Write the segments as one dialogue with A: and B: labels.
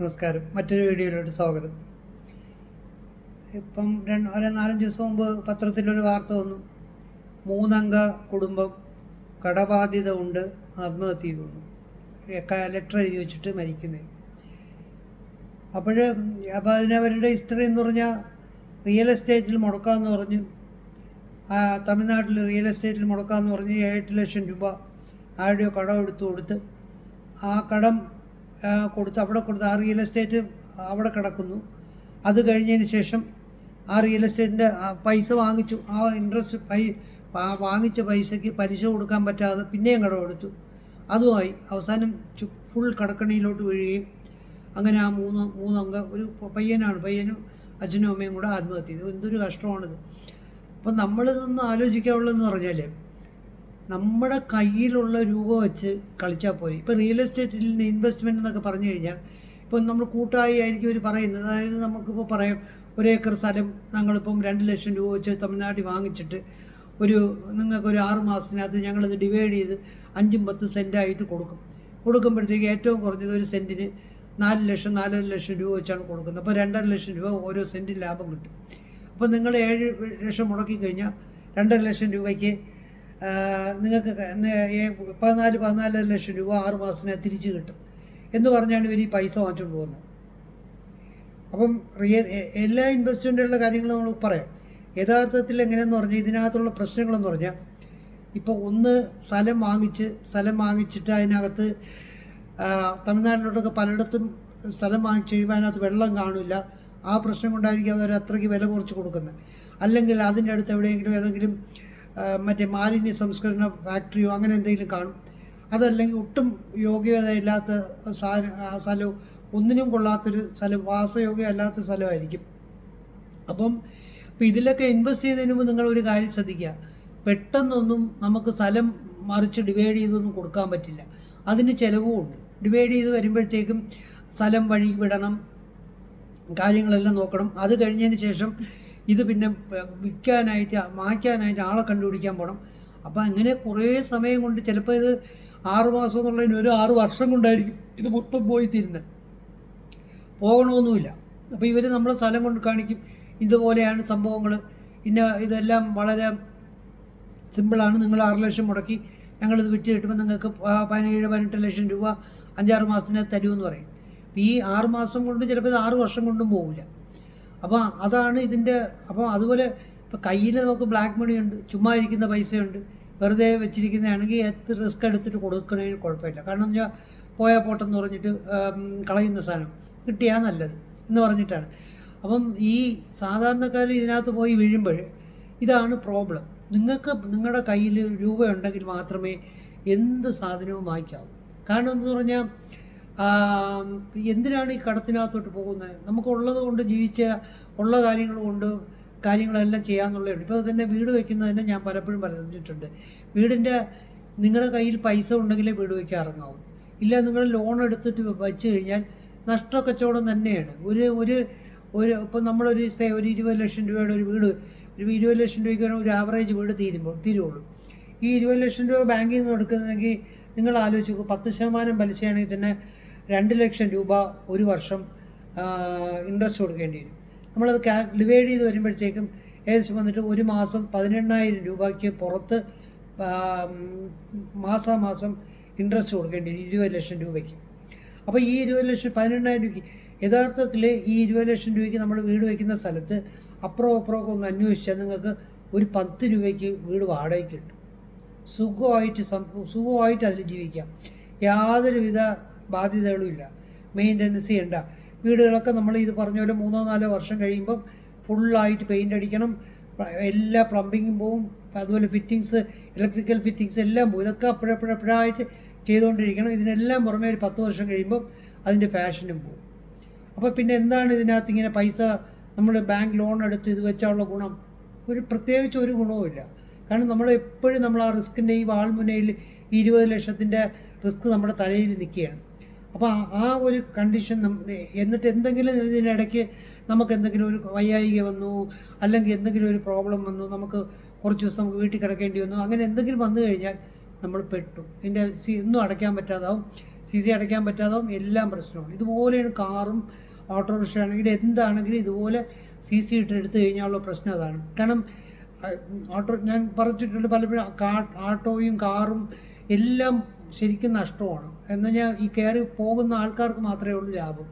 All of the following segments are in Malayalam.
A: നമസ്കാരം. മറ്റൊരു വീഡിയോയിലോട്ട് സ്വാഗതം. ഇപ്പം രണ്ട് ഒരു നാലഞ്ച് ദിവസം മുമ്പ് പത്രത്തിലൊരു വാർത്ത വന്നു. മൂന്നംഗ കുടുംബം കടബാധ്യത ഉണ്ട് ആത്മഹത്യ ചെയ്തു. ലെറ്റർ എഴുതി വെച്ചിട്ട് മരിക്കുന്നത് അപ്പോൾ അപ്പോൾ അതിനവരുടെ ഹിസ്റ്ററി എന്ന് പറഞ്ഞാൽ റിയൽ എസ്റ്റേറ്റിൽ മുടക്കാമെന്ന് പറഞ്ഞ് തമിഴ്നാട്ടിൽ റിയൽ എസ്റ്റേറ്റിൽ മുടക്കാമെന്ന് പറഞ്ഞ് ഏഴ് ലക്ഷം രൂപ ആരുടെയോ കടം എടുത്തു കൊടുത്ത് ആ കടം കൊടുത്ത് അവിടെ കൊടുത്ത് ആ റിയൽ എസ്റ്റേറ്റ് അവിടെ കിടക്കുന്നു. അത് കഴിഞ്ഞതിന് ശേഷം ആ റിയൽ എസ്റ്റേറ്റിന്റെ പൈസ വാങ്ങിച്ചു. ആ ഇൻട്രസ്റ്റ് പൈ വാങ്ങിച്ച പൈസയ്ക്ക് പലിശ കൊടുക്കാൻ പറ്റാതെ പിന്നെയും കടം എടുത്തു അതുമായി അവസാനം ഫുൾ കടക്കണിയിലോട്ട് വീഴുകയും അങ്ങനെ ആ മൂന്ന് മൂന്നംഗ ഒരു പയ്യനാണ് പയ്യനും അച്ഛനും അമ്മയും കൂടെ ആത്മഹത്യ ചെയ്തു. എന്തൊരു കഷ്ടമാണിത്. അപ്പം നമ്മളിതൊന്നും ആലോചിക്കാവുള്ളതെന്ന് പറഞ്ഞാൽ നമ്മുടെ കയ്യിലുള്ള രൂപ വെച്ച് കളിച്ചാൽ പോരെ. ഇപ്പോൾ റിയൽ എസ്റ്റേറ്റിൽ ഇൻവെസ്റ്റ്മെന്റ് എന്നൊക്കെ പറഞ്ഞു കഴിഞ്ഞാൽ ഇപ്പം നമ്മൾ കൂട്ടായി ആയിരിക്കും അവർ പറയുന്നത്. അതായത് നമുക്കിപ്പോൾ പറയാം ഒരു ഏക്കർ സ്ഥലം ഞങ്ങളിപ്പം രണ്ട് ലക്ഷം രൂപ വെച്ച് തമിഴ്നാട്ടിൽ വാങ്ങിച്ചിട്ട് ഒരു നിങ്ങൾക്ക് ഒരു ആറ് മാസത്തിനകത്ത് ഞങ്ങളിത് ഡിവൈഡ് ചെയ്ത് അഞ്ചും പത്ത് സെന്റായിട്ട് കൊടുക്കും. കൊടുക്കുമ്പോഴത്തേക്ക് ഏറ്റവും കുറഞ്ഞത് ഒരു സെന്റിന് നാല് ലക്ഷം നാലര ലക്ഷം രൂപ വെച്ചാണ് കൊടുക്കുന്നത്. അപ്പോൾ രണ്ടര ലക്ഷം രൂപ ഓരോ സെന്റിന് ലാഭം കിട്ടും. അപ്പോൾ നിങ്ങൾ ഏഴ് ലക്ഷം മുടക്കി കഴിഞ്ഞാൽ രണ്ടര ലക്ഷം രൂപയ്ക്ക് നിങ്ങൾക്ക് പതിനാല് പതിനാലര ലക്ഷം രൂപ ആറ് മാസത്തിനെ തിരിച്ചു കിട്ടും. എന്ന് പറഞ്ഞാണ് ഇവർ ഈ പൈസ വാങ്ങിച്ചുകൊണ്ട് പോകുന്നത്. അപ്പം റിയൽ എല്ലാ ഇൻവെസ്റ്റ്മെന്റുകളുടെ കാര്യങ്ങൾ നമ്മൾ പറയാം. യഥാർത്ഥത്തിൽ എങ്ങനെയെന്ന് പറഞ്ഞാൽ ഇതിനകത്തുള്ള പ്രശ്നങ്ങളെന്ന് പറഞ്ഞാൽ ഇപ്പോൾ ഒന്ന് സ്ഥലം വാങ്ങിച്ച് സ്ഥലം വാങ്ങിച്ചിട്ട് അതിനകത്ത് തമിഴ്നാട്ടിലോട്ടൊക്കെ പലയിടത്തും സ്ഥലം വാങ്ങിച്ച് കഴിയുമ്പോൾ അതിനകത്ത് വെള്ളം കാണില്ല. ആ പ്രശ്നം കൊണ്ടായിരിക്കും അവർ അത്രയ്ക്ക് വില കുറച്ച് കൊടുക്കുന്നത്. അല്ലെങ്കിൽ അതിന്റെ അടുത്ത് എവിടെയെങ്കിലും ഏതെങ്കിലും മറ്റേ മാലിന്യ സംസ്കരണ ഫാക്ടറിയോ അങ്ങനെ എന്തെങ്കിലും കാണും. അതല്ലെങ്കിൽ ഒട്ടും യോഗ്യതയില്ലാത്ത സ്ഥലവും ഒന്നിനും കൊള്ളാത്തൊരു സ്ഥലം വാസയോഗ്യമല്ലാത്ത സ്ഥലമായിരിക്കും. അപ്പം ഇപ്പം ഇതിലൊക്കെ ഇൻവെസ്റ്റ് ചെയ്തതിന് മുമ്പ് ഒരു കാര്യം ശ്രദ്ധിക്കുക. പെട്ടെന്നൊന്നും നമുക്ക് സ്ഥലം മറിച്ച് ഡിവൈഡ് ചെയ്തൊന്നും കൊടുക്കാൻ പറ്റില്ല. അതിന് ചിലവും ഉണ്ട്. ഡിവൈഡ് ചെയ്ത് വരുമ്പോഴത്തേക്കും സ്ഥലം വഴി വിടണം കാര്യങ്ങളെല്ലാം നോക്കണം. അത് കഴിഞ്ഞതിന് ശേഷം ഇത് പിന്നെ വിൽക്കാനായിട്ട് മായ്ക്കാനായിട്ട് ആളെ കണ്ടുപിടിക്കാൻ പോകണം അപ്പോൾ അങ്ങനെ കുറേ സമയം കൊണ്ട് ചിലപ്പോൾ ഇത് ആറ് മാസം എന്നുള്ളതിന് ഒരു ആറ് വർഷം കൊണ്ടായിരിക്കും ഇത് മൊത്തം പോയി തീരുന്നത്. പോകണമൊന്നുമില്ല. അപ്പോൾ ഇവർ നമ്മളെ സ്ഥലം കൊണ്ട് കാണിക്കും ഇതുപോലെയാണ് സംഭവങ്ങൾ പിന്നെ ഇതെല്ലാം വളരെ സിമ്പിളാണ് നിങ്ങൾ ആറ് ലക്ഷം മുടക്കി ഞങ്ങളിത് വിറ്റ് കിട്ടുമ്പോൾ നിങ്ങൾക്ക് പതിനേഴ് പതിനെട്ട് ലക്ഷം രൂപ അഞ്ചാറ് മാസത്തിനകത്ത് തരുമെന്ന് പറയും. ഈ ആറ് മാസം കൊണ്ട് ചിലപ്പോൾ ഇത് ആറ് വർഷം കൊണ്ടും പോകില്ല അപ്പോൾ അതാണ് ഇതിന്റെ അപ്പോൾ അതുപോലെ ഇപ്പോൾ കയ്യിൽ നമുക്ക് ബ്ലാക്ക് മണി ഉണ്ട് ചുമ്മാ ഇരിക്കുന്ന പൈസയുണ്ട് വെറുതെ വെച്ചിരിക്കുന്നതാണെങ്കിൽ എത്ര റിസ്ക് എടുത്തിട്ട് കൊടുക്കണതിന് കുഴപ്പമില്ല. കാരണം എന്ന് വെച്ചാൽ പോയാൽ പോട്ടെന്ന് പറഞ്ഞിട്ട് കളയുന്ന സാധനം കിട്ടിയാൽ നല്ലത് എന്ന് പറഞ്ഞിട്ടാണ്. അപ്പം ഈ സാധാരണക്കാർ ഇതിനകത്ത് പോയി വീഴുമ്പോൾ ഇതാണ് പ്രോബ്ലം നിങ്ങൾക്ക് നിങ്ങളുടെ കയ്യിൽ രൂപ ഉണ്ടെങ്കിൽ മാത്രമേ എന്ത് സാധനവും വാങ്ങിക്കാവൂ. കാരണം എന്ന് പറഞ്ഞാൽ എന്തിനാണ് ഈ കടത്തിനകത്തോട്ട് പോകുന്നത്? നമുക്കുള്ളത് കൊണ്ട് ജീവിച്ച ഉള്ള കാര്യങ്ങൾ കൊണ്ട് കാര്യങ്ങളെല്ലാം ചെയ്യാമെന്നുള്ളതാണ് ഇപ്പോൾ തന്നെ വീട് വയ്ക്കുന്നതിന് ഞാൻ പലപ്പോഴും പറഞ്ഞിട്ടുണ്ട്. വീടിന്റെ നിങ്ങളുടെ കയ്യിൽ പൈസ ഉണ്ടെങ്കിലേ വീട് വയ്ക്കാൻ ഇറങ്ങാവൂ ഇല്ല നിങ്ങൾ ലോൺ എടുത്തിട്ട് വെച്ച് കഴിഞ്ഞാൽ നഷ്ടക്കച്ചവടം തന്നെയാണ്. ഒരു ഒരു ഒരു ഇപ്പം നമ്മളൊരു ഒരു ഇരുപത് ലക്ഷം രൂപയുടെ ഒരു വീട് ഒരു ഇരുപത് ലക്ഷം രൂപയ്ക്കാണ് ഒരു ആവറേജ് വീട് തീരുമ്പോൾ തീരുള്ളൂ ഈ ഇരുപത് ലക്ഷം രൂപ ബാങ്കിൽ നിന്ന് എടുക്കുന്നതെങ്കിൽ നിങ്ങൾ ആലോചിച്ച് നോക്കൂ പത്ത് ശതമാനം പലിശയാണെങ്കിൽ തന്നെ രണ്ട് ലക്ഷം രൂപ ഒരു വർഷം ഇൻട്രസ്റ്റ് കൊടുക്കേണ്ടി വരും. നമ്മളത് ക്യാ ഡിവൈഡ് ചെയ്ത് വരുമ്പോഴത്തേക്കും ഏകദേശം വന്നിട്ട് ഒരു മാസം പതിനെണ്ണായിരം രൂപയ്ക്ക് പുറത്ത് മാസാമാസം ഇൻട്രസ്റ്റ് കൊടുക്കേണ്ടി വരും ഇരുപത് ലക്ഷം രൂപയ്ക്ക്. അപ്പോൾ ഈ ഇരുപത് ലക്ഷം പതിനെണ്ണായിരം രൂപയ്ക്ക് യഥാർത്ഥത്തിൽ ഈ ഇരുപത് ലക്ഷം രൂപയ്ക്ക് നമ്മൾ വീട് വയ്ക്കുന്ന സ്ഥലത്ത് അപ്പുറം അപ്പുറമൊക്കെ ഒന്ന് അന്വേഷിച്ചാൽ നിങ്ങൾക്ക് ഒരു പത്ത് രൂപയ്ക്ക് വീട് വാടകയ്ക്ക് കിട്ടും. സുഖമായിട്ട് സം സുഖമായിട്ട് അതിൽ ജീവിക്കാം. യാതൊരുവിധ ബാധ്യതകളും ഇല്ല മെയിന്റനൻസ് ചെയ്യണ്ട വീടുകളൊക്കെ നമ്മൾ ഇത് പറഞ്ഞ പോലെ മൂന്നോ നാലോ വർഷം കഴിയുമ്പം ഫുള്ളായിട്ട് പെയിന്റ് അടിക്കണം. എല്ലാ പ്ലംബിങ്ങും പോവും. അതുപോലെ ഫിറ്റിങ്സ് ഇലക്ട്രിക്കൽ ഫിറ്റിങ്സ് എല്ലാം പോകും ഇതൊക്കെ അപ്പോഴപ്പോഴപ്പോഴായിട്ട് ചെയ്തുകൊണ്ടിരിക്കണം. ഇതിനെല്ലാം പുറമെ ഒരു പത്ത് വർഷം കഴിയുമ്പം അതിന്റെ ഫാഷനും പോവും. അപ്പോൾ പിന്നെ എന്താണ് ഇതിനകത്ത് ഇങ്ങനെ പൈസ നമ്മൾ ബാങ്ക് ലോൺ എടുത്ത് ഇത് വെച്ചാലുള്ള ഗുണം? ഒരു പ്രത്യേകിച്ച് ഒരു ഗുണവുമില്ല കാരണം നമ്മൾ എപ്പോഴും നമ്മൾ ആ റിസ്കിന്റെ ഈ വാൾമുനയിൽ ഇരുപത് ലക്ഷത്തിന്റെ റിസ്ക് നമ്മുടെ തലയിൽ നിൽക്കുകയാണ്. അപ്പോൾ ആ- ഒരു കണ്ടീഷൻ എന്നിട്ട് എന്തെങ്കിലും ഇതിനിടയ്ക്ക് നമുക്ക് എന്തെങ്കിലും ഒരു വയ്യായിക വന്നു അല്ലെങ്കിൽ എന്തെങ്കിലും ഒരു പ്രോബ്ലം വന്നു നമുക്ക് കുറച്ച് ദിവസം നമുക്ക് വീട്ടിൽ കിടക്കേണ്ടി വന്നു അങ്ങനെ എന്തെങ്കിലും വന്നു കഴിഞ്ഞാൽ നമ്മൾ പെട്ടു. ഇതിന്റെ സി ഒന്നും അടയ്ക്കാൻ പറ്റാതാവും. സി സി അടയ്ക്കാൻ പറ്റാതാവും. എല്ലാം പ്രശ്നമാണ്. ഇതുപോലെയാണ് കാറും ഓട്ടോറിക്ഷ ആണെങ്കിലും എന്താണെങ്കിലും ഇതുപോലെ സി സി ഇട്ട് എടുത്തു കഴിഞ്ഞാലുള്ള പ്രശ്നം അതാണ്. കാരണം ഓട്ടോ ഞാൻ പറഞ്ഞിട്ടുണ്ട് പലപ്പോഴും കാ- ആട്ടോയും കാറും എല്ലാം ശരിക്കും നഷ്ടമാണ്. എന്ന് ഈ കയറി പോകുന്ന ആൾക്കാർക്ക് മാത്രമേ ഉള്ളൂ ലാഭം.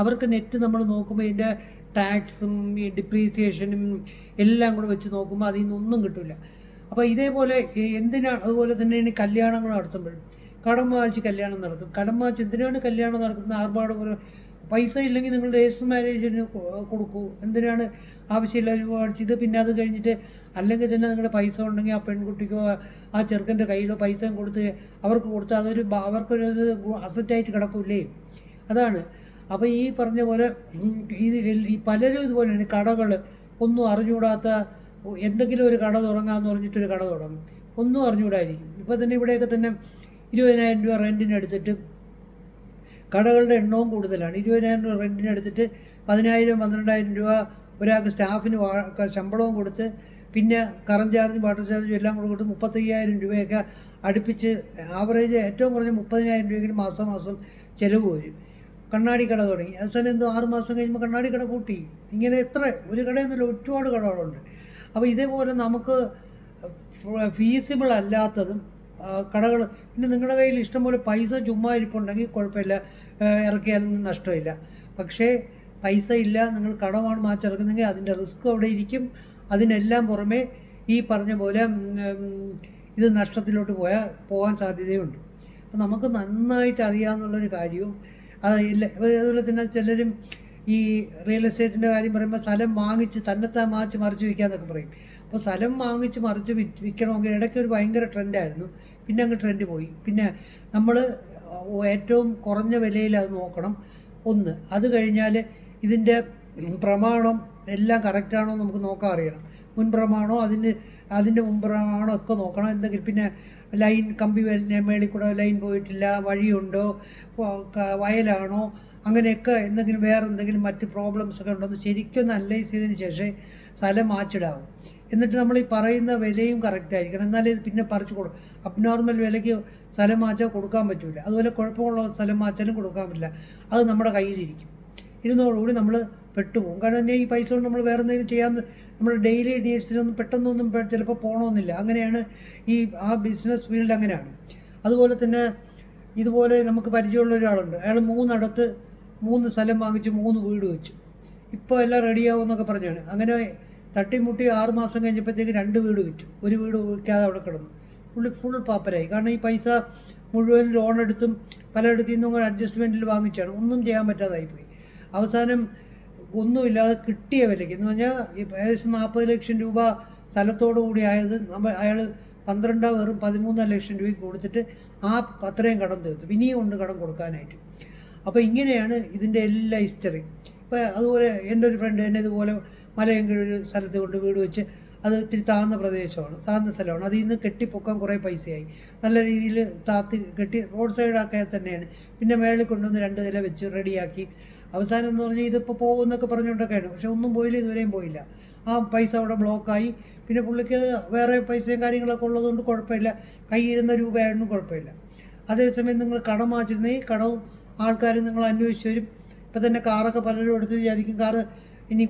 A: അവർക്ക് നെറ്റ് നമ്മൾ നോക്കുമ്പോൾ ഇതിന്റെ ടാക്സും ഈ ഡിപ്രീസിയേഷനും എല്ലാം കൂടെ വെച്ച് നോക്കുമ്പോൾ അതിൽ നിന്നൊന്നും കിട്ടില്ല അപ്പോൾ ഇതേപോലെ എന്തിനാണ് അതുപോലെ തന്നെ ഇനി കല്യാണങ്ങൾ നടത്തുമ്പോഴും കടം വാങ്ങിച്ച് കല്യാണം നടത്തും. കടം വാങ്ങിച്ച് എന്തിനാണ് കല്യാണം നടത്തുന്നത്? ആർഭാടപൂർവം പൈസ ഇല്ലെങ്കിൽ നിങ്ങൾ രജിസ്റ്റർ മാരേജിന് കൊടുക്കൂ. എന്തിനാണ് ആവശ്യമില്ല രൂപ അടിച്ച് ഇത് പിന്നെ അത് കഴിഞ്ഞിട്ട് അല്ലെങ്കിൽ തന്നെ നിങ്ങളുടെ പൈസ ഉണ്ടെങ്കിൽ ആ പെൺകുട്ടിക്കോ ആ ചെറുക്കന്റെ കയ്യിലോ പൈസ കൊടുത്ത് അവർക്ക് കൊടുത്ത് അതൊരു അവർക്കൊരു അസറ്റായിട്ട് കിടക്കൂലേ അതാണ്. അപ്പോൾ ഈ പറഞ്ഞ പോലെ ഇത് പലരും പലരും ഇതുപോലെയാണ് കടകൾ ഒന്നും അറിഞ്ഞുകൂടാത്ത എന്തെങ്കിലും ഒരു കട തുടങ്ങാമെന്ന് പറഞ്ഞിട്ടൊരു കട തുടങ്ങും. ഒന്നും അറിഞ്ഞുകൂടായിരിക്കും. ഇപ്പോൾ തന്നെ ഇവിടെയൊക്കെ തന്നെ ഇരുപതിനായിരം രൂപ റെന്റിന് എടുത്തിട്ട് കടകളുടെ എണ്ണവും കൂടുതലാണ്. ഇരുപതിനായിരം രൂപ റെന്റിന് എടുത്തിട്ട് പതിനായിരം പന്ത്രണ്ടായിരം രൂപ ഒരാൾക്ക് സ്റ്റാഫിന് ശമ്പളവും കൊടുത്ത് പിന്നെ കറണ്ട് ചാർജും വാട്ടർ ചാർജും എല്ലാം കൂടെ കൊടുത്ത് മുപ്പത്തയ്യായിരം രൂപയൊക്കെ അടുപ്പിച്ച് ആവറേജ് ഏറ്റവും കുറഞ്ഞ മുപ്പതിനായിരം രൂപയെങ്കിലും മാസം മാസം ചിലവ് വരും. കണ്ണാടി കട തുടങ്ങി. അവസാനം എന്തോ ആറ് മാസം കഴിയുമ്പോൾ കണ്ണാടി കട കൂട്ടി ഇങ്ങനെ എത്ര ഒരു കടയൊന്നുമില്ല ഒരുപാട് കടകളുണ്ട്. അപ്പോൾ ഇതേപോലെ നമുക്ക് ഫീസിബിൾ അല്ലാത്തതും കടകൾ പിന്നെ നിങ്ങളുടെ കയ്യിൽ ഇഷ്ടംപോലെ പൈസ ചുമ്മാ ഇരിപ്പുണ്ടെങ്കിൽ കുഴപ്പമില്ല. ഇറക്കിയാലൊന്നും നഷ്ടമില്ല. പക്ഷേ പൈസ ഇല്ല നിങ്ങൾ കടമാണ് മാച്ചിറക്കുന്നതെങ്കിൽ അതിന്റെ റിസ്ക് അവിടെ ഇരിക്കും. അതിനെല്ലാം പുറമേ ഈ പറഞ്ഞ പോലെ ഇത് നഷ്ടത്തിലോട്ട് പോയാൽ പോകാൻ സാധ്യതയുണ്ട്. അപ്പം നമുക്ക് നന്നായിട്ട് അറിയാമെന്നുള്ളൊരു കാര്യവും അത് ഇല്ല അതുപോലെ തന്നെ ചിലരും ഈ റിയൽ എസ്റ്റേറ്റിന്റെ കാര്യം പറയുമ്പോൾ സ്ഥലം വാങ്ങിച്ച് തന്നെത്താൻ മാച്ച് മറിച്ച് വിൽക്കാന്നൊക്കെ പറയും. അപ്പോൾ സ്ഥലം വാങ്ങിച്ച് മറിച്ച് വിൽക്കണമെങ്കിൽ ഇടയ്ക്ക് ഒരു ഭയങ്കര ട്രെൻഡായിരുന്നു. പിന്നെ അങ്ങ് ട്രെൻഡ് പോയി. പിന്നെ നമ്മൾ ഏറ്റവും കുറഞ്ഞ വിലയിൽ അത് നോക്കണം. ഒന്ന് അത് കഴിഞ്ഞാൽ ഇതിന്റെ പ്രമാണം എല്ലാം കറക്റ്റാണോ നമുക്ക് നോക്കാൻ അറിയണം. മുൻ പ്രമാണോ അതിന് അതിന്റെ മുൻ പ്രമാണോ ഒക്കെ നോക്കണം. എന്തെങ്കിലും പിന്നെ ലൈൻ കമ്പി മേളിൽ കൂടെ ലൈൻ പോയിട്ടില്ല വഴിയുണ്ടോ വയലാണോ അങ്ങനെയൊക്കെ എന്തെങ്കിലും വേറെ എന്തെങ്കിലും മറ്റ് പ്രോബ്ലംസ് ഒക്കെ ഉണ്ടോ എന്ന് ശരിക്കും അനലൈസ് ചെയ്തതിന് ശേഷം സ്ഥലം മാച്ചിടാവും. എന്നിട്ട് നമ്മൾ ഈ പറയുന്ന വിലയും കറക്റ്റ് ആയിരിക്കണം. എന്നാലേ ഇത് പിന്നെ പറിച്ചു കൊടുക്കും അബ്നോർമൽ വിലയ്ക്ക് സ്ഥലം മാച്ചാൽ കൊടുക്കാൻ പറ്റില്ല അതുപോലെ കുഴപ്പമുള്ള സ്ഥലം മാച്ചാലും കൊടുക്കാൻ പറ്റില്ല. അത് നമ്മുടെ കയ്യിലിരിക്കും. ഇരുന്നതോടുകൂടി നമ്മൾ പെട്ടുപോകും. കാരണം തന്നെ ഈ പൈസ കൊണ്ട് നമ്മൾ വേറെ എന്തെങ്കിലും ചെയ്യാൻ നമ്മൾ ഡെയിലി നീഡ്സിനൊന്നും പെട്ടെന്നൊന്നും ചിലപ്പോൾ പോകണമെന്നില്ല അങ്ങനെയാണ് ഈ ആ ബിസിനസ് ഫീൽഡ് അങ്ങനെയാണ്. അതുപോലെ തന്നെ ഇതുപോലെ നമുക്ക് പരിചയമുള്ള ഒരാളുണ്ട്. അയാൾ മൂന്നിടത്ത് മൂന്ന് സ്ഥലം വാങ്ങിച്ച് മൂന്ന് വീട് വെച്ചു. ഇപ്പോൾ എല്ലാം റെഡിയാവും എന്നൊക്കെ പറഞ്ഞാണ്. അങ്ങനെ തട്ടിമുട്ടി ആറ് മാസം കഴിഞ്ഞപ്പോഴത്തേക്ക് രണ്ട് വീട് വിറ്റു. ഒരു വീട് വിൽക്കാതെ അവിടെ കിടന്നു. പുള്ളി ഫുൾ പാപ്പരായി കാരണം ഈ പൈസ മുഴുവൻ ലോൺ എടുത്തും പലയിടത്തു നിന്നും കൂടെ അഡ്ജസ്റ്റ്മെന്റിൽ വാങ്ങിച്ചാണ്. ഒന്നും ചെയ്യാൻ പറ്റാതായിപ്പോയി. അവസാനം ഒന്നുമില്ലാതെ കിട്ടിയ വിലയ്ക്ക്. എന്ന് പറഞ്ഞാൽ ഏകദേശം നാൽപ്പത് ലക്ഷം രൂപ സ്ഥലത്തോടു കൂടി ആയത് നമ്മൾ അയാൾ പന്ത്രണ്ടോ വെറും പതിമൂന്നര ലക്ഷം രൂപയ്ക്ക് കൊടുത്തിട്ട് ആ അത്രയും കടം തീർത്തു. ഇനിയും ഉണ്ട് കടം കൊടുക്കാനായിട്ട്. അപ്പോൾ ഇങ്ങനെയാണ് ഇതിന്റെ എല്ലാ ഹിസ്റ്ററി ഇപ്പോൾ അതുപോലെ എന്റെ ഒരു ഫ്രണ്ട് എന്നെ ഇതുപോലെ മലയങ്കിഴ് ഒരു സ്ഥലത്ത് കൊണ്ട് വീട് വെച്ച് അത് ഇത്തിരി താഴ്ന്ന പ്രദേശമാണ് താഴ്ന്ന സ്ഥലമാണ്. അതിൽ നിന്ന് കെട്ടിപ്പൊക്കാൻ കുറേ പൈസയായി. നല്ല രീതിയിൽ താത്തി കെട്ടി റോഡ് സൈഡൊക്കെ തന്നെയാണ്. പിന്നെ മേളിൽ കൊണ്ടുവന്ന് രണ്ട് നില വെച്ച് റെഡിയാക്കി. അവസാനം എന്ന് പറഞ്ഞാൽ ഇതിപ്പോൾ പോകുമെന്നൊക്കെ പറഞ്ഞുകൊണ്ടൊക്കെയാണ്. പക്ഷെ ഒന്നും പോയില്ല ഇതുവരെയും പോയില്ല. ആ പൈസ അവിടെ ബ്ലോക്കായി. പിന്നെ പുള്ളിക്ക് വേറെ പൈസയും കാര്യങ്ങളൊക്കെ ഉള്ളതുകൊണ്ട് കുഴപ്പമില്ല. കൈയിടുന്ന രൂപയായിരുന്നു കുഴപ്പമില്ല. അതേസമയം നിങ്ങൾ കടം വാങ്ങിച്ചിരുന്നെങ്കിൽ കടവും ആൾക്കാരും നിങ്ങൾ അന്വേഷിച്ച് വരും. ഇപ്പം തന്നെ കാറൊക്കെ പലരും എടുത്ത് വിചാരിക്കും കാറ് ഇനി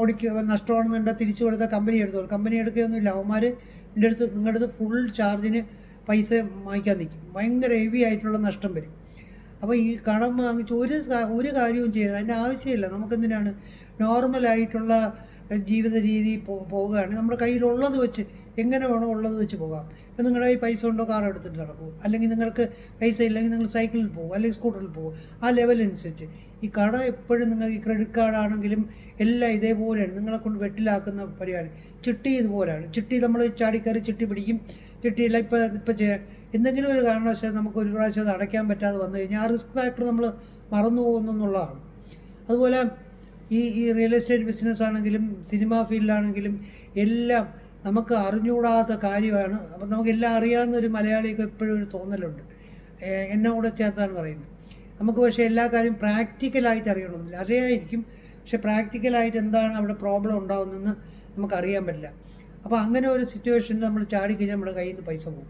A: ഓടിക്ക നഷ്ടമാണെന്നുണ്ടെങ്കിൽ തിരിച്ചു കൊടുത്ത കമ്പനി എടുത്തോളൂ. കമ്പനി എടുക്കുകയൊന്നുമില്ല. അവന്മാർ എന്റെ അടുത്ത് നിങ്ങളുടെ അടുത്ത് ഫുൾ ചാർജിന് പൈസ വാങ്ങിക്കാൻ നിൽക്കും ഭയങ്കര ഹെവി ആയിട്ടുള്ള നഷ്ടം വരും. അപ്പോൾ ഈ കടം വാങ്ങിച്ച് ഒരു ഒരു കാര്യവും ചെയ്യരുത്. അതിന്റെ ആവശ്യമില്ല. നമുക്കെന്തിനാണ്? നോർമലായിട്ടുള്ള ജീവിത രീതി പോവുകയാണ്. നമ്മുടെ കയ്യിലുള്ളത് വെച്ച് എങ്ങനെ വേണോ ഉള്ളത് വെച്ച് പോകാം. ഇപ്പം നിങ്ങളുടെ കയ്യിൽ പൈസ ഉണ്ടോ? കാർ എടുത്തിട്ട് നടക്കും. അല്ലെങ്കിൽ നിങ്ങൾക്ക് പൈസ ഇല്ലെങ്കിൽ നിങ്ങൾ സൈക്കിളിൽ പോകും. അല്ലെങ്കിൽ സ്കൂട്ടറിൽ പോകും. ആ ലെവലനുസരിച്ച് ഈ കട എപ്പോഴും നിങ്ങൾ ഈ ക്രെഡിറ്റ് കാർഡാണെങ്കിലും എല്ലാം ഇതേപോലെയാണ്. നിങ്ങളെ കൊണ്ട് വെട്ടിലാക്കുന്ന പരിപാടി. ചിട്ടി ഇതുപോലെയാണ്. ചിട്ടി നമ്മൾ ചാടിക്കയറി ചിട്ടി പിടിക്കും. ചിട്ടിയില്ല ഇപ്പം ഇപ്പം ചെയ്യാം. എന്തെങ്കിലും ഒരു കാരണവശാൽ നമുക്ക് ഒരു പ്രാവശ്യം അത് അടയ്ക്കാൻ പറ്റാതെ വന്നു കഴിഞ്ഞാൽ ആ റിസ്ക് ഫാക്ടർ നമ്മൾ മറന്നു പോകുന്നു എന്നുള്ളതാണ്. അതുപോലെ ഈ ഈ റിയൽ എസ്റ്റേറ്റ് ബിസിനസ് ആണെങ്കിലും സിനിമാ ഫീൽഡാണെങ്കിലും എല്ലാം നമുക്ക് അറിഞ്ഞുകൂടാത്ത കാര്യമാണ്. അപ്പം നമുക്കെല്ലാം അറിയാവുന്ന ഒരു മലയാളിക്ക് എപ്പോഴും ഒരു തോന്നലുണ്ട്. എന്നോട് ചേർത്താണ് പറയുന്നത്. നമുക്ക് പക്ഷേ എല്ലാ കാര്യവും പ്രാക്ടിക്കലായിട്ട് അറിയണമെന്നില്ല. അറിയായിരിക്കും പക്ഷെ പ്രാക്ടിക്കലായിട്ട് എന്താണ് അവിടെ പ്രോബ്ലം ഉണ്ടാകുന്നതെന്ന് നമുക്കറിയാൻ പറ്റില്ല. അപ്പോൾ അങ്ങനെ ഒരു സിറ്റുവേഷനിൽ നമ്മൾ ചാടിക്കഴിഞ്ഞാൽ നമ്മുടെ കയ്യിൽ നിന്ന് പൈസ പോകും.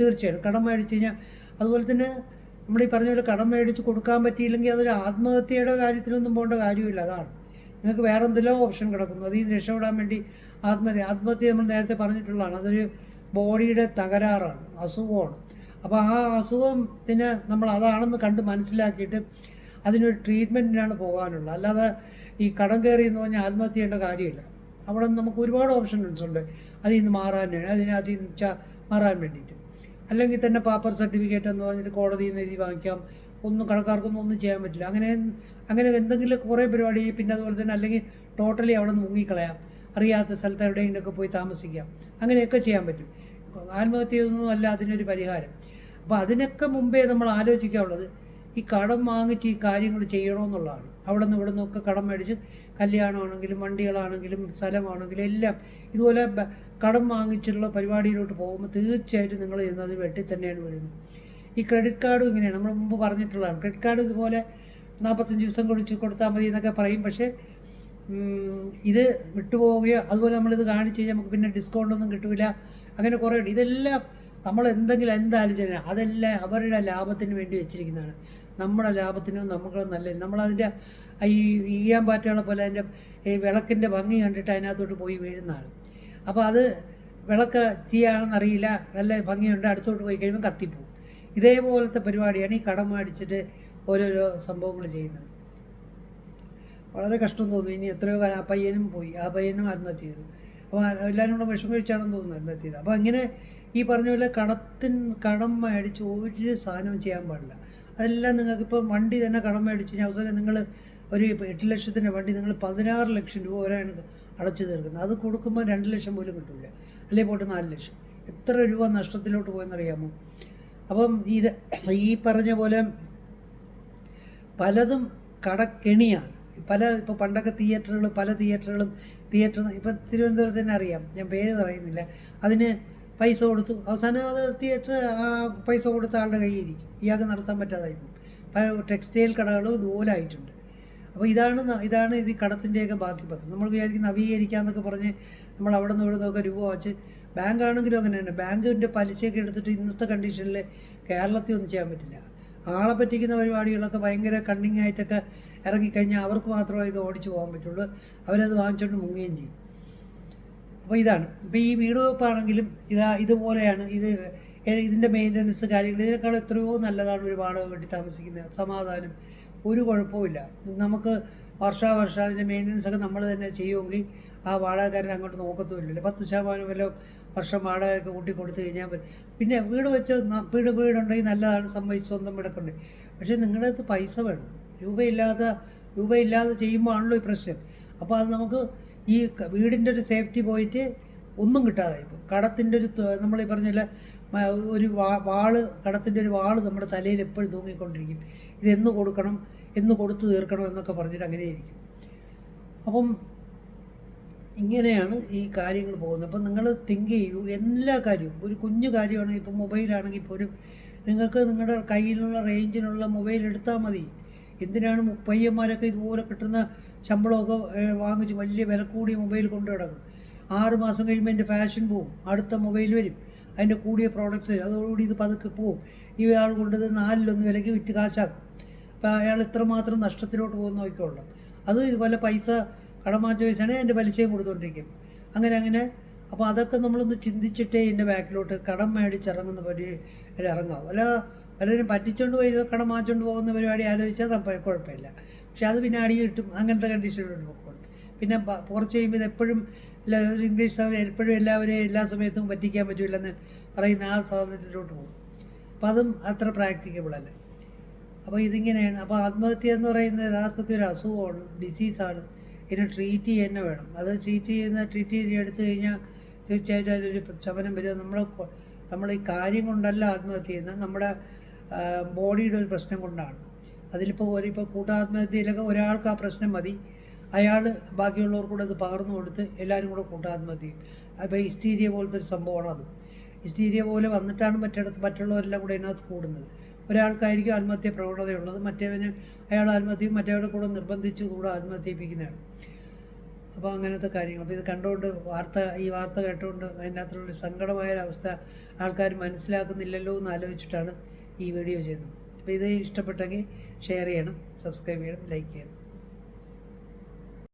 A: തീർച്ചയായിട്ടും. കടം മേടിച്ച് കഴിഞ്ഞാൽ അതുപോലെ തന്നെ നമ്മൾ ഈ പറഞ്ഞ പോലെ കടം മേടിച്ച് കൊടുക്കാൻ പറ്റിയില്ലെങ്കിൽ അതൊരു ആത്മഹത്യയുടെ കാര്യത്തിലൊന്നും പോകേണ്ട കാര്യമില്ല അതാണ്. നിങ്ങൾക്ക് വേറെ എന്തെല്ലോ ഓപ്ഷൻ കിടക്കുന്നു. അത് ഈ രക്ഷപ്പെടാൻ വേണ്ടി ആത്മഹത്യ ആത്മഹത്യ നമ്മൾ നേരത്തെ പറഞ്ഞിട്ടുള്ളതാണ്. അതൊരു ബോഡിയുടെ തകരാറാണ് അസുഖമാണ്. അപ്പോൾ ആ അസുഖത്തിന് നമ്മൾ അതാണെന്ന് കണ്ട് മനസ്സിലാക്കിയിട്ട് അതിനൊരു ട്രീറ്റ്മെന്റിനാണ് പോകാനുള്ളത്. അല്ലാതെ ഈ കടം കയറി എന്ന് പറഞ്ഞാൽ ആത്മഹത്യ ചെയ്യേണ്ട കാര്യമില്ല. അവിടെ നമുക്ക് ഒരുപാട് ഓപ്ഷൻസ് ഉണ്ട്. അതിൽ നിന്ന് മാറാൻ അതിന് അതിൽ നിന്ന് മാറാൻ വേണ്ടിയിട്ട്. അല്ലെങ്കിൽ തന്നെ പാപ്പർ സർട്ടിഫിക്കറ്റ് എന്ന് പറഞ്ഞിട്ട് കോടതിയിൽ നിന്ന് എഴുതി വാങ്ങിക്കാം. ഒന്നും കടക്കാർക്കൊന്നും ഒന്നും ചെയ്യാൻ പറ്റില്ല. അങ്ങനെ അങ്ങനെ എന്തെങ്കിലും കുറേ പരിപാടി പിന്നെ അതുപോലെ തന്നെ അല്ലെങ്കിൽ ടോട്ടലി അവിടെ നിന്ന് മുങ്ങിക്കളയാം. അറിയാത്ത സ്ഥലത്ത് എവിടെയെങ്കിലുമൊക്കെ പോയി താമസിക്കാം. അങ്ങനെയൊക്കെ ചെയ്യാൻ പറ്റും. ആത്മഹത്യയൊന്നും അല്ല അതിനൊരു പരിഹാരം. അപ്പോൾ അതിനൊക്കെ മുമ്പേ നമ്മൾ ആലോചിക്കാനുള്ളത് ഈ കടം വാങ്ങിച്ച് ഈ കാര്യങ്ങൾ ചെയ്യണമെന്നുള്ളതാണ് അവിടെ നിന്ന് ഇവിടെ നിന്നൊക്കെ കടം മേടിച്ച് കല്യാണമാണെങ്കിലും വണ്ടികളാണെങ്കിലും സ്ഥലമാണെങ്കിലും എല്ലാം ഇതുപോലെ കടം വാങ്ങിച്ചിട്ടുള്ള പരിപാടിയിലോട്ട് പോകുമ്പോൾ തീർച്ചയായിട്ടും നിങ്ങൾ ചെയ്യുന്നത് വെട്ടി തന്നെയാണ് വരുന്നത്. ഈ ക്രെഡിറ്റ് കാർഡും ഇങ്ങനെയാണ്. നമ്മൾ മുമ്പ് പറഞ്ഞിട്ടുള്ളതാണ്. ക്രെഡിറ്റ് കാർഡ് ഇതുപോലെ നാൽപ്പത്തഞ്ച് ദിവസം കുടിച്ച് കൊടുത്താൽ മതി എന്നൊക്കെ പറയും. പക്ഷേ ഇത് വിട്ടുപോവുകയോ അതുപോലെ നമ്മളിത് കാണിച്ച് കഴിഞ്ഞാൽ നമുക്ക് പിന്നെ ഡിസ്കൗണ്ടൊന്നും കിട്ടില്ല അങ്ങനെ കുറേ ഉണ്ട്. ഇതെല്ലാം നമ്മൾ എന്തെങ്കിലും എന്താലോചന അതെല്ലാം അവരുടെ ലാഭത്തിന് വേണ്ടി വെച്ചിരിക്കുന്നതാണ്. നമ്മുടെ ലാഭത്തിനും നമുക്ക് നല്ല. നമ്മളതിന്റെ ഈ ഈയാൻ പാറ്റണ പോലെ അതിന്റെ ഈ വിളക്കിന്റെ ഭംഗി കണ്ടിട്ട് അതിനകത്തോട്ട് പോയി വീഴുന്നതാണ്. അപ്പോൾ അത് വിളക്ക് ചീയാണെന്നറിയില്ല നല്ല ഭംഗിയുണ്ട് അടുത്തോട്ട് പോയി കഴിയുമ്പോൾ കത്തിപ്പോവും. ഇതേപോലത്തെ പരിപാടിയാണ് ഈ കടം മേടിച്ചിട്ട് ഓരോരോ സംഭവങ്ങൾ ചെയ്യുന്നത്. വളരെ കഷ്ടം തോന്നുന്നു ഇനി എത്രയോ കാലം ആ പയ്യനും പോയി ആ പയ്യനും ആത്മഹത്യ ചെയ്തു. അപ്പോൾ എല്ലാവരും കൂടെ വിഷം കഴിച്ചാണെന്ന് തോന്നുന്നു ആത്മഹത്യ ചെയ്തത് അപ്പോൾ അങ്ങനെ ഈ പറഞ്ഞ പോലെ കടത്തിൻ കടം മേടിച്ച് ഒരു സാധനവും ചെയ്യാൻ പാടില്ല. അതെല്ലാം നിങ്ങൾക്ക് ഇപ്പോൾ വണ്ടി തന്നെ കടം മേടിച്ച് കഴിഞ്ഞാൽ അവസാനം നിങ്ങൾ ഒരു എട്ട് ലക്ഷത്തിന്റെ വണ്ടി നിങ്ങൾ പതിനാറ് ലക്ഷം രൂപ ഒരാണ് അടച്ചു തീർക്കുന്നത്. അത് കൊടുക്കുമ്പോൾ രണ്ട് ലക്ഷം പോലും കിട്ടില്ല അല്ലേ പോട്ട് നാല് ലക്ഷം. എത്ര രൂപ നഷ്ടത്തിലോട്ട് പോയെന്നറിയാമോ? അപ്പം ഇത് ഈ പറഞ്ഞ പോലെ പലതും കടക്കെണിയാണ്. പല ഇപ്പോൾ പണ്ടൊക്കെ തിയേറ്ററുകൾ പല തിയേറ്ററുകളും തിയേറ്റർ ഇപ്പം തിരുവനന്തപുരത്ത് തന്നെ അറിയാം. ഞാൻ പേര് പറയുന്നില്ല. അതിന് പൈസ കൊടുത്തു. അവസാനം അത് തിയേറ്റർ ആ പൈസ കൊടുത്ത ആളുടെ കയ്യിരിക്കും ഇയാൾക്ക് നടത്താൻ പറ്റാതായിരിക്കും പല ടെക്സ്റ്റൈൽ കടകളും ഇതുപോലെ ആയിട്ടുണ്ട്. അപ്പോൾ ഇതാണ് ഇതാണ് ഇത് കടത്തിന്റെയൊക്കെ ബാക്കി പത്രം. നമ്മൾ വിചാരിക്കും നവീകരിക്കാമെന്നൊക്കെ പറഞ്ഞ് നമ്മൾ അവിടെ നിന്ന് ഇവിടെ നിന്നൊക്കെ രൂപ വെച്ച് ബാങ്ക് ആണെങ്കിലും അങ്ങനെ തന്നെ. ബാങ്കിന്റെ പലിശയൊക്കെ എടുത്തിട്ട് ഇന്നത്തെ കണ്ടീഷനിൽ കേരളത്തിൽ ഒന്നും ചെയ്യാൻ പറ്റില്ല. ആളെ പറ്റിക്കുന്ന പരിപാടികളൊക്കെ ഭയങ്കര കണ്ണിങ് ആയിട്ടൊക്കെ ഇറങ്ങിക്കഴിഞ്ഞാൽ അവർക്ക് മാത്രമേ ഇത് ഓടിച്ചു പോകാൻ പറ്റുള്ളൂ. അവരത് വാങ്ങിച്ചുകൊണ്ട് മുങ്ങുകയും ചെയ്യും. അപ്പോൾ ഇതാണ്. ഇപ്പോൾ ഈ വീട് വെപ്പാണെങ്കിലും ഇതാ ഇതുപോലെയാണ്. ഇത് ഇതിന്റെ മെയിന്റനൻസ് കാര്യങ്ങൾ. ഇതിനേക്കാൾ എത്രയോ നല്ലതാണ് ഒരുപാട് വേണ്ടി താമസിക്കുന്നത്. സമാധാനം. ഒരു കുഴപ്പമില്ല നമുക്ക് വർഷാവർഷം അതിന്റെ മെയിന്റനൻസ് ഒക്കെ നമ്മൾ തന്നെ ചെയ്യുമെങ്കിൽ ആ വാടകക്കാരൻ അങ്ങോട്ട് നോക്കത്തുമില്ലല്ലോ. പത്ത് ശതമാനം വല്ല വർഷം വാടകയൊക്കെ കൂട്ടി കൊടുത്തു കഴിഞ്ഞാൽ പിന്നെ വീട് വെച്ച് വീട് വീടുണ്ടെങ്കിൽ നല്ലതാണ്. സമ്മതിച്ച് സ്വന്തം വീടൊക്കെ പക്ഷേ നിങ്ങളുടെ അടുത്ത് പൈസ വേണം. രൂപയില്ലാതെ രൂപയില്ലാതെ ചെയ്യുമ്പോഴാണല്ലോ ഈ പ്രശ്നം. അപ്പോൾ അത് നമുക്ക് ഈ വീടിന്റെ ഒരു സേഫ്റ്റി പോയിട്ട് ഒന്നും കിട്ടാതെ ഇപ്പം കടത്തിന്റെ ഒരു നമ്മൾ ഈ പറഞ്ഞ ഒരു വാ വാൾ കടത്തിന്റെ ഒരു വാൾ നമ്മുടെ തലയിൽ എപ്പോഴും തൂങ്ങിക്കൊണ്ടിരിക്കും. ഇത് എന്ന് കൊടുക്കണം എന്ന് കൊടുത്തു തീർക്കണം എന്നൊക്കെ പറഞ്ഞിട്ട് അങ്ങനെയായിരിക്കും അപ്പം ഇങ്ങനെയാണ് ഈ കാര്യങ്ങൾ പോകുന്നത്. അപ്പം നിങ്ങൾ തിങ്ക് ചെയ്യൂ എല്ലാ കാര്യവും. ഒരു കുഞ്ഞു കാര്യമാണെങ്കിൽ ഇപ്പം മൊബൈലാണെങ്കിൽ പോലും നിങ്ങൾക്ക് നിങ്ങളുടെ കയ്യിലുള്ള റേഞ്ചിനുള്ള മൊബൈൽ എടുത്താൽ മതി. എന്തിനാണ് പയ്യന്മാരൊക്കെ ഇതുപോലെ കിട്ടുന്ന ശമ്പളമൊക്കെ വാങ്ങിച്ച് വലിയ വില കൂടിയ മൊബൈൽ കൊണ്ടു കിടക്കും ആറ് മാസം കഴിയുമ്പോൾ എന്റെ ഫാഷൻ പോവും. അടുത്ത മൊബൈൽ വരും. അതിന്റെ കൂടിയ പ്രോഡക്റ്റ്സ് അതോടുകൂടി ഇത് പതുക്കെ പോവും. ആൾ കൊണ്ടത് നാലിലൊന്ന് വിലയ്ക്ക് വിറ്റ് കാശാക്കും. അപ്പോൾ അയാൾ ഇത്രമാത്രം നഷ്ടത്തിലോട്ട് പോകുന്ന നോക്കിക്കൊള്ളാം അത് ഇതുപോലെ പൈസ കടം വാങ്ങിച്ച പൈസയാണെങ്കിൽ അതിന്റെ പലിശയും കൊടുത്തുകൊണ്ടിരിക്കും അങ്ങനെ അങ്ങനെ. അപ്പോൾ അതൊക്കെ നമ്മളൊന്ന് ചിന്തിച്ചിട്ടേ ഇതിന്റെ ബാക്കിലോട്ട് കടം മേടിച്ചിറങ്ങുന്ന പരിപാടി ഇറങ്ങാം അല്ല പലരും പറ്റിച്ചുകൊണ്ട് പോയി കടം വാങ്ങിച്ചുകൊണ്ട് പോകുന്ന പരിപാടി ആലോചിച്ചാൽ തപ്പ- കുഴപ്പമില്ല. പക്ഷെ അത് പിന്നെ അടി കിട്ടും. അങ്ങനത്തെ കണ്ടീഷനിലോട്ട് പോകും പിന്നെ പുറത്ത് കുറച്ച് കഴിയുമ്പോൾ ഇത് എപ്പോഴും എല്ലാ- ഒരു ഇംഗ്ലീഷ് എപ്പോഴും എല്ലാവരെയും എല്ലാ സമയത്തും പറ്റിക്കാൻ പറ്റില്ലെന്ന് പറയുന്ന ആ സാധനത്തിലോട്ട് പോകും. അപ്പം അതും അത്ര പ്രാക്ടിക്കബിൾ അല്ല. അപ്പോൾ ഇതിങ്ങനെയാണ്. അപ്പോൾ ആത്മഹത്യ എന്ന് പറയുന്നത് യഥാർത്ഥത്തിൽ ഒരു അസുഖമാണ് ഡിസീസാണ് ഇതിനെ ട്രീറ്റ് ചെയ്യുന്ന വേണം. അത് ട്രീറ്റ് ചെയ്യുന്ന ട്രീറ്റ് ചെയ്ത് എടുത്തു കഴിഞ്ഞാൽ തീർച്ചയായിട്ടും അതിനൊരു ശമനം വരും. നമ്മൾ നമ്മൾ ഈ കാര്യം കൊണ്ടല്ല ആത്മഹത്യ ചെയ്യുന്നത്. നമ്മുടെ ബോഡിയുടെ ഒരു പ്രശ്നം കൊണ്ടാണ്. അതിലിപ്പോൾ ഒരു ഇപ്പോൾ കൂട്ടാത്മഹത്യയിലൊക്കെ ഒരാൾക്ക് ആ പ്രശ്നം മതി. അയാൾ ബാക്കിയുള്ളവർക്കൂടെ അത് പകർന്നു കൊടുത്ത് എല്ലാവരും കൂടെ കൂട്ടാത്മഹത്യ ചെയ്യും. അപ്പോൾ ഹിസ്റ്റീരിയ പോലത്തെ ഒരു സംഭവമാണ് അത്. ഹിസ്റ്റീരിയ പോലെ വന്നിട്ടാണ് മറ്റിടത്ത് മറ്റുള്ളവരെല്ലാം കൂടെ ഇതിനകത്ത് കൂടുന്നത്. ഒരാൾക്കായിരിക്കും ആത്മഹത്യ പ്രവണതയുള്ളത്. മറ്റേവന് അയാൾ ആത്മഹത്യയും മറ്റേവരുടെ കൂടെ നിർബന്ധിച്ച് കൂടെ ആത്മഹത്യപ്പിക്കുന്നതാണ് അപ്പോൾ അങ്ങനത്തെ കാര്യങ്ങൾ. അപ്പോൾ ഇത് കണ്ടുകൊണ്ട് വാർത്ത ഈ വാർത്ത കേട്ടുകൊണ്ട് അതിനകത്തുള്ള ഒരു സങ്കടമായ അവസ്ഥ ആൾക്കാർ മനസ്സിലാക്കുന്നില്ലല്ലോ എന്ന് ആലോചിച്ചിട്ടാണ് ഈ വീഡിയോ ചെയ്യുന്നത്. അപ്പോൾ ഇത് ഇഷ്ടപ്പെട്ടെങ്കിൽ ഷെയർ ചെയ്യണം സബ്സ്ക്രൈബ് ചെയ്യണം ലൈക്ക് ചെയ്യണം.